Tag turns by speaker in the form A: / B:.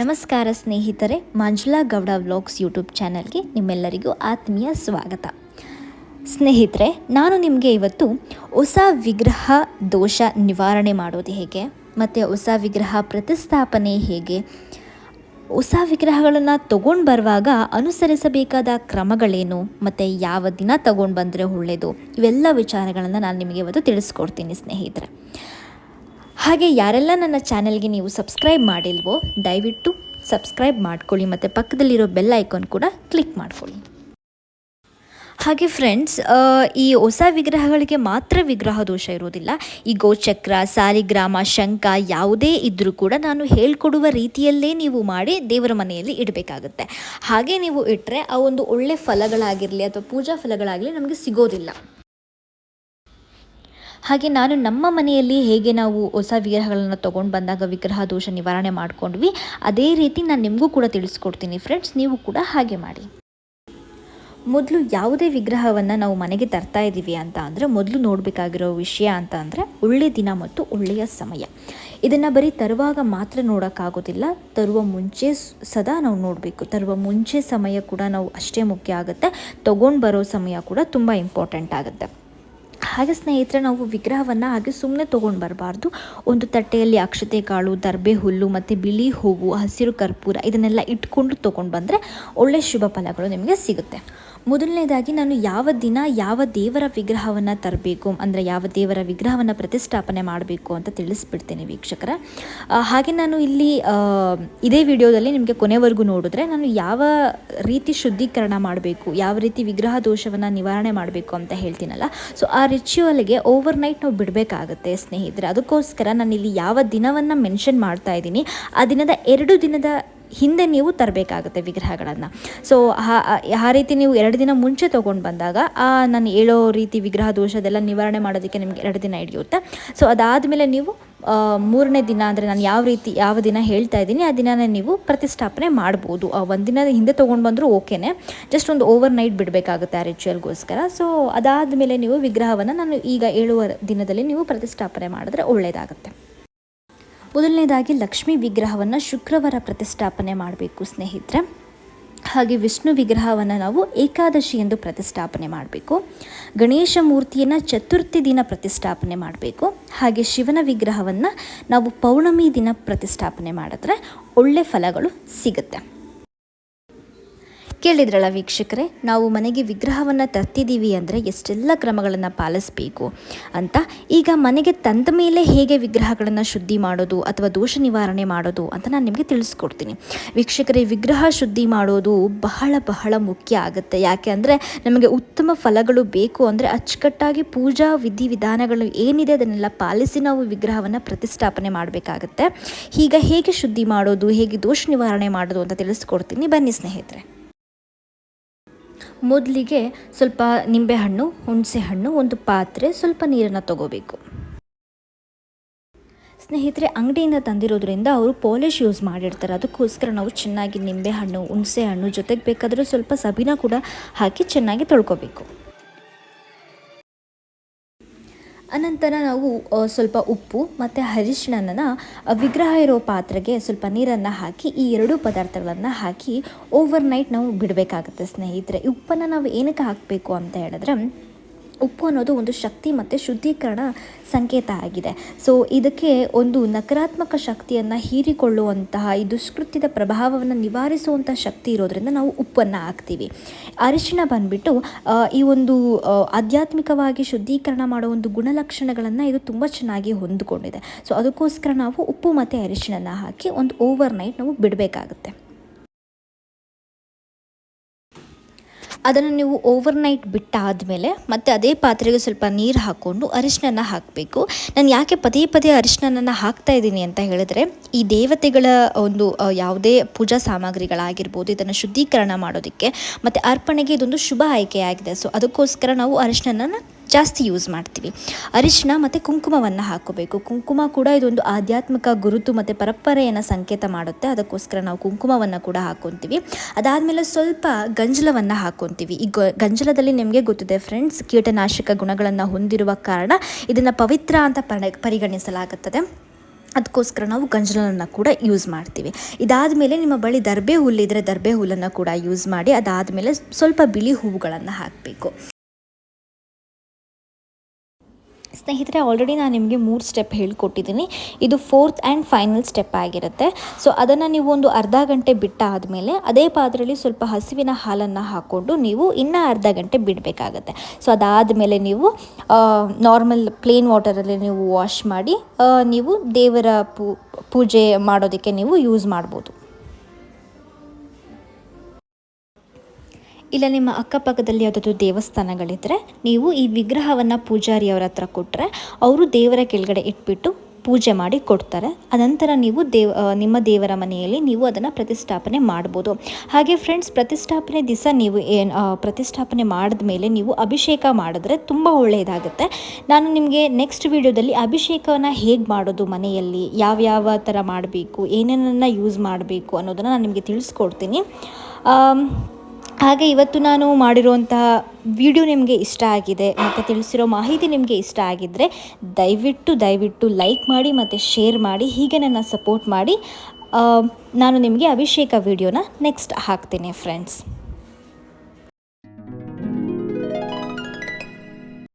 A: ನಮಸ್ಕಾರ ಸ್ನೇಹಿತರೆ, Manjula Gowda vlogs YouTube ಚಾನಲ್ಗೆ ನಿಮ್ಮೆಲ್ಲರಿಗೂ ಆತ್ಮೀಯ ಸ್ವಾಗತ. ಸ್ನೇಹಿತರೆ, ನಾನು ನಿಮಗೆ ಇವತ್ತು ಹೊಸ ವಿಗ್ರಹ ದೋಷ ನಿವಾರಣೆ ಮಾಡೋದು ಹೇಗೆ, ಮತ್ತು ಹೊಸ ವಿಗ್ರಹ ಪ್ರತಿಸ್ಥಾಪನೆ ಹೇಗೆ, ಹೊಸ ವಿಗ್ರಹಗಳನ್ನು ತಗೊಂಡು ಬರುವಾಗ ಅನುಸರಿಸಬೇಕಾದ ಕ್ರಮಗಳೇನು, ಮತ್ತು ಯಾವ ದಿನ ತಗೊಂಡು ಬಂದರೆ ಒಳ್ಳೆಯದು ಇವೆಲ್ಲ ವಿಚಾರಗಳನ್ನು ನಾನು ನಿಮಗೆ ಇವತ್ತು ತಿಳಿಸ್ಕೊಡ್ತೀನಿ ಸ್ನೇಹಿತರೆ. ಹಾಗೆ ಯಾರೆಲ್ಲ ನನ್ನ ಚಾನೆಲ್ಗೆ ನೀವು ಸಬ್ಸ್ಕ್ರೈಬ್ ಮಾಡಿಲ್ವೋ, ದಯವಿಟ್ಟು ಸಬ್ಸ್ಕ್ರೈಬ್ ಮಾಡ್ಕೊಳ್ಳಿ ಮತ್ತು ಪಕ್ಕದಲ್ಲಿರೋ ಬೆಲ್ ಐಕಾನ್ ಕೂಡ ಕ್ಲಿಕ್ ಮಾಡ್ಕೊಳ್ಳಿ. ಹಾಗೆ ಫ್ರೆಂಡ್ಸ್ ಈ ಹೊಸ ವಿಗ್ರಹಗಳಿಗೆ ಮಾತ್ರ ವಿಗ್ರಹ ದೋಷ ಇರೋದಿಲ್ಲ. ಈ ಗೋಚಕ್ರ, ಸಾಲಿಗ್ರಾಮ, ಶಂಖ ಯಾವುದೇ ಇದ್ದರೂ ಕೂಡ ನಾನು ಹೇಳ್ಕೊಡುವ ರೀತಿಯಲ್ಲೇ ನೀವು ಮಾಡಿ ದೇವರ ಮನೆಯಲ್ಲಿ ಇಡಬೇಕಾಗುತ್ತೆ. ಹಾಗೆ ನೀವು ಇಟ್ಟರೆ ಆ ಒಂದು ಒಳ್ಳೆ ಫಲಗಳಾಗಿರಲಿ ಅಥವಾ ಪೂಜಾ ಫಲಗಳಾಗಲಿ ನಮಗೆ ಸಿಗೋದಿಲ್ಲ. ಹಾಗೆ ನಾನು ನಮ್ಮ ಮನೆಯಲ್ಲಿ ಹೇಗೆ ನಾವು ಹೊಸ ವಿಗ್ರಹಗಳನ್ನು ತೊಗೊಂಡು ಬಂದಾಗ ವಿಗ್ರಹ ದೋಷ ನಿವಾರಣೆ ಮಾಡ್ಕೊಂಡ್ವಿ, ಅದೇ ರೀತಿ ನಾನು ನಿಮಗೂ ಕೂಡ ತಿಳಿಸ್ಕೊಡ್ತೀನಿ ಫ್ರೆಂಡ್ಸ್ ನೀವು ಕೂಡ ಹಾಗೆ ಮಾಡಿ. ಮೊದಲು ಯಾವುದೇ ವಿಗ್ರಹವನ್ನು ನಾವು ಮನೆಗೆ ತರ್ತಾ ಇದ್ದೀವಿ ಅಂತ ಅಂದರೆ ಮೊದಲು ನೋಡಬೇಕಾಗಿರೋ ವಿಷಯ ಅಂತ ಅಂದರೆ ಒಳ್ಳೆಯ ದಿನ ಮತ್ತು ಒಳ್ಳೆಯ ಸಮಯ. ಇದನ್ನು ಬರೀ ತರುವಾಗ ಮಾತ್ರ ನೋಡೋಕ್ಕಾಗೋದಿಲ್ಲ, ತರುವ ಮುಂಚೆ ಸದಾ ನಾವು ನೋಡಬೇಕು. ತರುವ ಮುಂಚೆ ಸಮಯ ಕೂಡ ನಾವು ಅಷ್ಟೇ ಮುಖ್ಯ ಆಗುತ್ತೆ, ತೊಗೊಂಡು ಬರೋ ಸಮಯ ಕೂಡ ತುಂಬ ಇಂಪಾರ್ಟೆಂಟ್ ಆಗುತ್ತೆ. ಹಾಗೆ ಸ್ನೇಹಿತರೆ, ನಾವು ವಿಗ್ರಹವನ್ನು ಹಾಗೆ ಸುಮ್ಮನೆ ತೊಗೊಂಡು ಬರಬಾರ್ದು. ಒಂದು ತಟ್ಟೆಯಲ್ಲಿ ಅಕ್ಷತೆ ಕಾಳು, ದರ್ಬೆ ಹುಲ್ಲು ಮತ್ತು ಬಿಳಿ ಹೂವು, ಹಸಿರು ಕರ್ಪೂರ ಇದನ್ನೆಲ್ಲ ಇಟ್ಕೊಂಡು ತೊಗೊಂಡು ಬಂದರೆ ಒಳ್ಳೆಯ ಶುಭ ಫಲಗಳು ನಿಮಗೆ ಸಿಗುತ್ತೆ. ಮೊದಲನೇದಾಗಿ ನಾನು ಯಾವ ದಿನ ಯಾವ ದೇವರ ವಿಗ್ರಹವನ್ನು ತರಬೇಕು, ಅಂದರೆ ಯಾವ ದೇವರ ವಿಗ್ರಹವನ್ನು ಪ್ರತಿಷ್ಠಾಪನೆ ಮಾಡಬೇಕು ಅಂತ ತಿಳಿಸ್ಬಿಡ್ತೇನೆ ವೀಕ್ಷಕರ. ಹಾಗೆ ನಾನು ಇಲ್ಲಿ ಇದೇ ವಿಡಿಯೋದಲ್ಲಿ ನಿಮಗೆ ಕೊನೆವರೆಗೂ ನೋಡಿದ್ರೆ ನಾನು ಯಾವ ರೀತಿ ಶುದ್ಧೀಕರಣ ಮಾಡಬೇಕು, ಯಾವ ರೀತಿ ವಿಗ್ರಹ ದೋಷವನ್ನು ನಿವಾರಣೆ ಮಾಡಬೇಕು ಅಂತ ಹೇಳ್ತೀನಲ್ಲ, ಸೊ ಆ ರಿಚುವಲ್ಗೆ ಓವರ್ ನೈಟ್ ನಾವು ಬಿಡಬೇಕಾಗುತ್ತೆ ಸ್ನೇಹಿತರೆ. ಅದಕ್ಕೋಸ್ಕರ ನಾನು ಇಲ್ಲಿ ಯಾವ ದಿನವನ್ನು ಮೆನ್ಷನ್ ಮಾಡ್ತಾ ಇದ್ದೀನಿ, ಆ ದಿನದ ಎರಡು ದಿನದ ಹಿಂದೆ ನೀವು ತರಬೇಕಾಗುತ್ತೆ ವಿಗ್ರಹಗಳನ್ನು. ಸೊ ಆ ರೀತಿ ನೀವು ಎರಡು ದಿನ ಮುಂಚೆ ತೊಗೊಂಡು ಬಂದಾಗ, ಆ, ನಾನು ಹೇಳೋ ರೀತಿ ವಿಗ್ರಹ ದೋಷದೆಲ್ಲ ನಿವಾರಣೆ ಮಾಡೋದಕ್ಕೆ ನಿಮಗೆ ಎರಡು ದಿನ ಹಿಡಿಯುತ್ತೆ. ಸೊ ಅದಾದಮೇಲೆ ನೀವು ಮೂರನೇ ದಿನ ಅಂದರೆ ನಾನು ಯಾವ ರೀತಿ, ಯಾವ ದಿನ ಹೇಳ್ತಾ ಇದ್ದೀನಿ, ಆ ದಿನನೇ ನೀವು ಪ್ರತಿಷ್ಠಾಪನೆ ಮಾಡ್ಬೋದು. ಒಂದು ದಿನದ ಹಿಂದೆ ತೊಗೊಂಡು ಬಂದರೂ ಓಕೆನೇ. ಜಸ್ಟ್ ಒಂದು ಓವರ್ ನೈಟ್ ಬಿಡಬೇಕಾಗುತ್ತೆ ಆ ರಿಚುವಲ್ಗೋಸ್ಕರ ಸೊ ಅದಾದಮೇಲೆ ನೀವು ವಿಗ್ರಹವನ್ನು ನಾನು ಈಗ ಏಳುವ ದಿನದಲ್ಲಿ ನೀವು ಪ್ರತಿಷ್ಠಾಪನೆ ಮಾಡಿದ್ರೆ ಒಳ್ಳೆಯದಾಗುತ್ತೆ ಮೊದಲನೇದಾಗಿ ಲಕ್ಷ್ಮೀ ವಿಗ್ರಹವನ್ನು ಶುಕ್ರವಾರ ಪ್ರತಿಷ್ಠಾಪನೆ ಮಾಡಬೇಕು, ಸ್ನೇಹಿತರೆ. ಹಾಗೆ ವಿಷ್ಣು ವಿಗ್ರಹವನ್ನು ನಾವು ಏಕಾದಶಿ ಎಂದು ಪ್ರತಿಷ್ಠಾಪನೆ ಮಾಡಬೇಕು. ಗಣೇಶ ಮೂರ್ತಿಯನ್ನು ಚತುರ್ಥಿ ದಿನ ಪ್ರತಿಷ್ಠಾಪನೆ ಮಾಡಬೇಕು. ಹಾಗೆ ಶಿವನ ವಿಗ್ರಹವನ್ನು ನಾವು ಪೌರ್ಣಮಿ ದಿನ ಪ್ರತಿಷ್ಠಾಪನೆ ಮಾಡಿದ್ರೆ ಒಳ್ಳೆ ಫಲಗಳು ಸಿಗುತ್ತೆ. ಕೇಳಿದ್ರಲ್ಲ ವೀಕ್ಷಕರೇ, ನಾವು ಮನೆಗೆ ವಿಗ್ರಹವನ್ನು ತರ್ತಿದ್ದೀವಿ ಅಂದರೆ ಎಷ್ಟೆಲ್ಲ ಕ್ರಮಗಳನ್ನು ಪಾಲಿಸಬೇಕು ಅಂತ. ಈಗ ಮನೆಗೆ ತಂದ ಮೇಲೆ ಹೇಗೆ ವಿಗ್ರಹಗಳನ್ನು ಶುದ್ಧಿ ಮಾಡೋದು ಅಥವಾ ದೋಷ ನಿವಾರಣೆ ಮಾಡೋದು ಅಂತ ನಾನು ನಿಮಗೆ ತಿಳಿಸ್ಕೊಡ್ತೀನಿ. ವೀಕ್ಷಕರೇ, ವಿಗ್ರಹ ಶುದ್ಧಿ ಮಾಡೋದು ಬಹಳ ಬಹಳ ಮುಖ್ಯ ಆಗುತ್ತೆ. ಯಾಕೆ ಅಂದರೆ ನಮಗೆ ಉತ್ತಮ ಫಲಗಳು ಬೇಕು ಅಂದರೆ ಅಚ್ಚುಕಟ್ಟಾಗಿ ಪೂಜಾ ವಿಧಿವಿಧಾನಗಳು ಏನಿದೆ ಅದನ್ನೆಲ್ಲ ಪಾಲಿಸಿ ನಾವು ವಿಗ್ರಹವನ್ನು ಪ್ರತಿಷ್ಠಾಪನೆ ಮಾಡಬೇಕಾಗತ್ತೆ. ಈಗ ಹೇಗೆ ಶುದ್ಧಿ ಮಾಡೋದು, ಹೇಗೆ ದೋಷ ನಿವಾರಣೆ ಮಾಡೋದು ಅಂತ ತಿಳಿಸ್ಕೊಡ್ತೀನಿ. ಬನ್ನಿ ಸ್ನೇಹಿತರೆ. ಮೊದಲಿಗೆ ಸ್ವಲ್ಪ ನಿಂಬೆಹಣ್ಣು, ಹುಣಸೆಹಣ್ಣು, ಒಂದು ಪಾತ್ರೆ, ಸ್ವಲ್ಪ ನೀರನ್ನು ತಗೋಬೇಕು. ಸ್ನೇಹಿತರೆ, ಅಂಗಡಿಯಿಂದ ತಂದಿರೋದ್ರಿಂದ ಅವರು ಪಾಲಿಶ್ ಯೂಸ್ ಮಾಡಿರ್ತಾರೆ. ಅದಕ್ಕೋಸ್ಕರ ನಾವು ಚೆನ್ನಾಗಿ ನಿಂಬೆಹಣ್ಣು, ಹುಣಸೆಹಣ್ಣು ಜೊತೆಗೆ ಬೇಕಾದರೂ ಸ್ವಲ್ಪ ಸಬೀನ ಕೂಡ ಹಾಕಿ ಚೆನ್ನಾಗಿ ತೊಳ್ಕೊಬೇಕು. ಅನಂತರ ನಾವು ಸ್ವಲ್ಪ ಉಪ್ಪು ಮತ್ತು ಅರಿಶಿಣನ ವಿಗ್ರಹ ಇರೋ ಪಾತ್ರೆಗೆ ಸ್ವಲ್ಪ ನೀರನ್ನು ಹಾಕಿ, ಈ ಎರಡೂ ಪದಾರ್ಥಗಳನ್ನು ಹಾಕಿ ಓವರ್ ನೈಟ್ ನಾವು ಬಿಡಬೇಕಾಗುತ್ತೆ ಸ್ನೇಹಿತರೆ. ಉಪ್ಪನ್ನು ನಾವು ಏನಕ್ಕೆ ಹಾಕಬೇಕು ಅಂತ ಹೇಳಿದ್ರೆ ಉಪ್ಪು ಅನ್ನೋದು ಒಂದು ಶಕ್ತಿ ಮತ್ತು ಶುದ್ಧೀಕರಣ ಸಂಕೇತ ಆಗಿದೆ. ಸೊ ಇದಕ್ಕೆ ಒಂದು ನಕಾರಾತ್ಮಕ ಶಕ್ತಿಯನ್ನು ಹೀರಿಕೊಳ್ಳುವಂತಹ, ಈ ದುಷ್ಕೃತ್ಯದ ಪ್ರಭಾವವನ್ನು ನಿವಾರಿಸುವಂಥ ಶಕ್ತಿ ಇರೋದರಿಂದ ನಾವು ಉಪ್ಪನ್ನು ಹಾಕ್ತೀವಿ. ಅರಿಶಿಣ ಬಂದ್ಬಿಟ್ಟು ಈ ಒಂದು ಆಧ್ಯಾತ್ಮಿಕವಾಗಿ ಶುದ್ಧೀಕರಣ ಮಾಡೋ ಒಂದು ಗುಣಲಕ್ಷಣಗಳನ್ನು ಇದು ತುಂಬ ಚೆನ್ನಾಗಿ ಹೊಂದಿಕೊಂಡಿದೆ. ಸೊ ಅದಕ್ಕೋಸ್ಕರ ನಾವು ಉಪ್ಪು ಮತ್ತು ಅರಿಶಿಣನ ಹಾಕಿ ಒಂದು ಓವರ್ ನೈಟ್ ನಾವು ಬಿಡಬೇಕಾಗುತ್ತೆ. ಅದನ್ನು ನೀವು ಓವರ್ ನೈಟ್ ಬಿಟ್ಟಾದಮೇಲೆ ಮತ್ತು ಅದೇ ಪಾತ್ರೆಗೆ ಸ್ವಲ್ಪ ನೀರು ಹಾಕ್ಕೊಂಡು ಅರಿಶಿನ ಹಾಕಬೇಕು. ನಾನು ಯಾಕೆ ಪದೇ ಪದೇ ಅರಿಶಿನನ ಹಾಕ್ತಾ ಇದ್ದೀನಿ ಅಂತ ಹೇಳಿದ್ರೆ, ಈ ದೇವತೆಗಳ ಒಂದು ಯಾವುದೇ ಪೂಜಾ ಸಾಮಗ್ರಿಗಳಾಗಿರ್ಬೋದು, ಇದನ್ನು ಶುದ್ಧೀಕರಣ ಮಾಡೋದಕ್ಕೆ ಮತ್ತು ಅರ್ಪಣೆಗೆ ಇದೊಂದು ಶುಭ ಆಯ್ಕೆಯಾಗಿದೆ. ಸೊ ಅದಕ್ಕೋಸ್ಕರ ನಾವು ಅರಿಶಿನ ಜಾಸ್ತಿ ಯೂಸ್ ಮಾಡ್ತೀವಿ. ಅರಿಶಿನ ಮತ್ತು ಕುಂಕುಮವನ್ನು ಹಾಕೋಬೇಕು. ಕುಂಕುಮ ಕೂಡ ಇದೊಂದು ಆಧ್ಯಾತ್ಮಿಕ ಗುರುತು ಮತ್ತು ಪರಂಪರೆಯನ್ನು ಸಂಕೇತ ಮಾಡುತ್ತೆ. ಅದಕ್ಕೋಸ್ಕರ ನಾವು ಕುಂಕುಮವನ್ನು ಕೂಡ ಹಾಕೊತೀವಿ. ಅದಾದಮೇಲೆ ಸ್ವಲ್ಪ ಗಂಜಲವನ್ನು ಹಾಕೊತೀವಿ. ಈ ಗಂಜಲದಲ್ಲಿ ನಿಮಗೆ ಗೊತ್ತಿದೆ ಫ್ರೆಂಡ್ಸ್ ಕೀಟನಾಶಕ ಗುಣಗಳನ್ನು ಹೊಂದಿರುವ ಕಾರಣ ಇದನ್ನು ಪವಿತ್ರ ಅಂತ ಪರಿಗಣಿಸಲಾಗುತ್ತದೆ. ಅದಕ್ಕೋಸ್ಕರ ನಾವು ಗಂಜಲನ್ನು ಕೂಡ ಯೂಸ್ ಮಾಡ್ತೀವಿ. ಇದಾದಮೇಲೆ ನಿಮ್ಮ ಬಳಿ ದರ್ಬೆ ಹುಲ್ಲಿದ್ರೆ ದರ್ಬೆ ಹುಲ್ಲನ್ನು ಕೂಡ ಯೂಸ್ ಮಾಡಿ, ಅದಾದಮೇಲೆ ಸ್ವಲ್ಪ ಬಿಳಿ ಹೂವುಗಳನ್ನು ಹಾಕಬೇಕು. ಸ್ನೇಹಿತರೆ ಆಲ್ರೆಡಿ ನಾನು ನಿಮಗೆ ಮೂರು ಸ್ಟೆಪ್ ಹೇಳ್ಕೊಟ್ಟಿದ್ದೀನಿ ಇದು ಫೋರ್ತ್ ಆ್ಯಂಡ್ ಫೈನಲ್ ಸ್ಟೆಪ್ ಆಗಿರುತ್ತೆ. ಸೊ ಅದನ್ನು ನೀವು ಒಂದು ಅರ್ಧ ಗಂಟೆ ಬಿಟ್ಟಾದಮೇಲೆ ಅದೇ ಪಾತ್ರೆಯಲ್ಲಿ ಸ್ವಲ್ಪ ಹಸುವಿನ ಹಾಲನ್ನು ಹಾಕ್ಕೊಂಡು ನೀವು ಇನ್ನೂ ಅರ್ಧ ಗಂಟೆ ಬಿಡಬೇಕಾಗತ್ತೆ. ಸೊ ಅದಾದಮೇಲೆ ನೀವು ನಾರ್ಮಲ್ ಪ್ಲೇನ್ ವಾಟರಲ್ಲಿ ನೀವು ವಾಶ್ ಮಾಡಿ ನೀವು ದೇವರ ಪೂಜೆ ಮಾಡೋದಕ್ಕೆ ನೀವು ಯೂಸ್ ಮಾಡ್ಬೋದು. ಇಲ್ಲ, ನಿಮ್ಮ ಅಕ್ಕಪಕ್ಕದಲ್ಲಿ ಯಾವುದಾದ್ರು ದೇವಸ್ಥಾನಗಳಿದ್ದರೆ ನೀವು ಈ ವಿಗ್ರಹವನ್ನು ಪೂಜಾರಿಯವರ ಹತ್ರ ಕೊಟ್ಟರೆ ಅವರು ದೇವರ ಕೆಳಗಡೆ ಇಟ್ಬಿಟ್ಟು ಪೂಜೆ ಮಾಡಿ ಕೊಡ್ತಾರೆ. ಅನಂತರ ನೀವು ದೇವ ನಿಮ್ಮ ದೇವರ ಮನೆಯಲ್ಲಿ ನೀವು ಅದನ್ನು ಪ್ರತಿಷ್ಠಾಪನೆ ಮಾಡ್ಬೋದು. ಹಾಗೆ ಫ್ರೆಂಡ್ಸ್ ಪ್ರತಿಷ್ಠಾಪನೆ ದಿವಸ ನೀವು ಏನು ಪ್ರತಿಷ್ಠಾಪನೆ ಮಾಡಿದ ಮೇಲೆ ನೀವು ಅಭಿಷೇಕ ಮಾಡಿದ್ರೆ ತುಂಬ ಒಳ್ಳೆಯದಾಗುತ್ತೆ ನಾನು ನಿಮಗೆ ನೆಕ್ಸ್ಟ್ ವಿಡಿಯೋದಲ್ಲಿ ಅಭಿಷೇಕವನ್ನು ಹೇಗೆ ಮಾಡೋದು, ಮನೆಯಲ್ಲಿ ಯಾವ್ಯಾವ ಥರ ಮಾಡಬೇಕು, ಏನೇನನ್ನು ಯೂಸ್ ಮಾಡಬೇಕು ಅನ್ನೋದನ್ನು ನಾನು ನಿಮಗೆ ತಿಳಿಸ್ಕೊಡ್ತೀನಿ. ಹಾಗೆ ಇವತ್ತು ನಾನು ಮಾಡಿರುವಂತಹ ವಿಡಿಯೋ ನಿಮಗೆ ಇಷ್ಟ ಆಗಿದೆ ಮತ್ತು ತಿಳಿಸಿರೋ ಮಾಹಿತಿ ನಿಮಗೆ ಇಷ್ಟ ಆಗಿದ್ದರೆ ದಯವಿಟ್ಟು ದಯವಿಟ್ಟು ಲೈಕ್ ಮಾಡಿ ಮತ್ತು ಶೇರ್ ಮಾಡಿ, ಹೀಗೆ ನನ್ನ ಸಪೋರ್ಟ್ ಮಾಡಿ. ನಾನು ನಿಮಗೆ ಅಭಿಷೇಕ ವಿಡಿಯೋನ ನೆಕ್ಸ್ಟ್ ಹಾಕ್ತೀನಿ ಫ್ರೆಂಡ್ಸ್